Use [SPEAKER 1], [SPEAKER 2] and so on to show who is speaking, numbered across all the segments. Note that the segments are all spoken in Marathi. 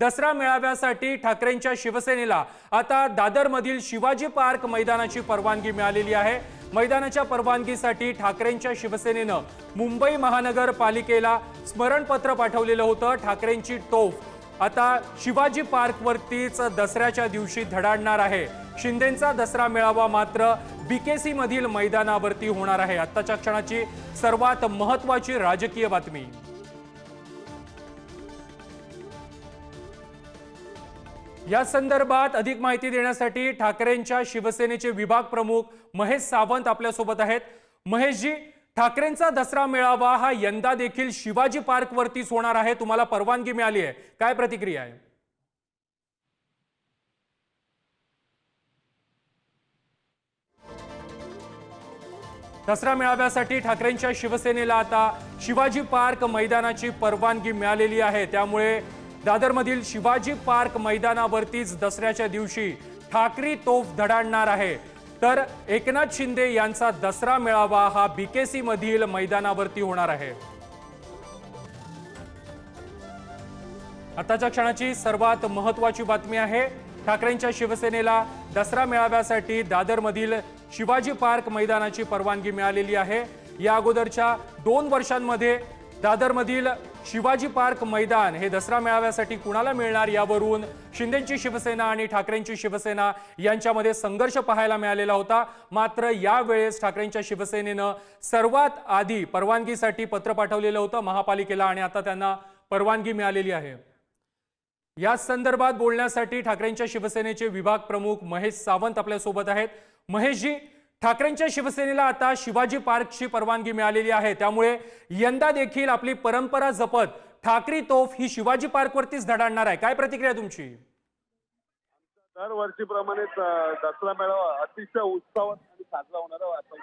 [SPEAKER 1] दसरा मेळाव्यासाठी ठाकरेंच्या शिवसेनेला आता दादरमधील शिवाजी पार्क मैदानाची परवानगी मिळालेली आहे. मैदानाच्या परवानगीसाठी ठाकरेंच्या शिवसेनेनं मुंबई महानगरपालिकेला स्मरणपत्र पाठवलेलं होतं. ठाकरेंची टोफ. आता शिवाजी पार्कवरतीच दसऱ्याच्या दिवशी धडाडणार आहे. शिंदेचा दसरा मेळावा मात्र बीकेसी मधील मैदानावरती होणार आहे. आत्ताच्या क्षणाची सर्वात महत्वाची राजकीय बातमी. या संदर्भात अधिक माहिती देण्यासाठी ठाकरेंच्या शिवसेनेचे विभाग प्रमुख महेश सावंत आपल्यासोबत आहेत. महेशजी ठाकरेंचा दसरा मेळावा हा यंदा देखील शिवाजी पार्क वरतीच होणार आहे. तुम्हाला परवानगी मिळाली आहे. काय प्रतिक्रिया आहे? दसरा मेळाव्यासाठी ठाकरेंच्या शिवसेनेला आता शिवाजी पार्क मैदानाची परवानगी मिळालेली आहे. त्यामुळे दादरमधील शिवाजी पार्क मैदानावरतीच दसऱ्याच्या दिवशी ठाकरी तोफ धडाडणार आहे. तर एकनाथ शिंदे यांचा दसरा मेळावा हा बीकेसी मधील मैदानावरती होणार आहे. आताच्या क्षणाची सर्वात महत्वाची बातमी आहे ठाकरेंच्या शिवसेनेला दसरा मेळाव्यासाठी दादरमधील शिवाजी पार्क मैदानाची परवानगी मिळालेली आहे. या अगोदरच्या दोन वर्षांमध्ये दादरमधील शिवाजी पार्क मैदान हे दसरा मेळाव्यासाठी कुणाला मिळणार यावरून शिंदेची शिवसेना आणि ठाकरेंची शिवसेना यांच्यामध्ये संघर्ष पाहायला मिळालेला होता. मात्र यावेळेस ठाकरेंच्या शिवसेनेनं सर्वात आधी परवानगीसाठी पत्र पाठवलेलं होतं महापालिकेला आणि आता त्यांना परवानगी मिळालेली आहे. या संदर्भात बोलण्यासाठी ठाकरेंच्या शिवसेनेचे विभाग प्रमुख महेश सावंत आपल्यासोबत आहेत. महेशजी ठाकरेंच्या शिवसेनेला आता शिवाजी पार्कची परवानगी मिळालेली आहे. त्यामुळे यंदा देखील आपली परंपरा जपत ठाकरी तोफ ही शिवाजी पार्कवरतीच धडाडणार आहे. काय प्रतिक्रिया तुमची?
[SPEAKER 2] दरवर्षीप्रमाणेच दसरा मेळावा अतिशय उत्साहात साजरा होणार आहे.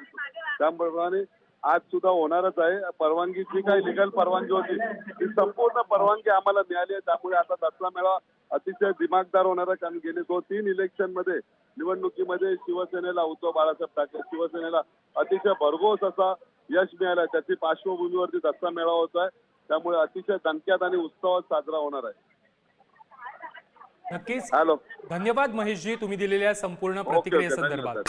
[SPEAKER 2] त्याप्रमाणे आज सुद्धा होणारच आहे. परवानगी जी काही लिगल परवानगी होती ती संपूर्ण परवानगी आम्हाला मिळाली आहे. त्यामुळे आता दसरा मेळावा अतिशय दिमागदार होणार आहे. कारण गेले दोन तीन इलेक्शनमध्ये निवडणुकीमध्ये शिवसेनेला उद्धव बाळासाहेब ठाकरे शिवसेनेला अतिशय भरघोस असा यश मिळालं. त्याची पार्श्वभूमीवरती दसरा मेळावा होत आहे. त्यामुळे अतिशय दणक्यात आणि उत्सवात साजरा होणार आहे.
[SPEAKER 1] नक्कीच.
[SPEAKER 2] हॅलो.
[SPEAKER 1] धन्यवाद महेशजी तुम्ही दिलेल्या संपूर्ण प्रतिक्रियेसंदर्भात.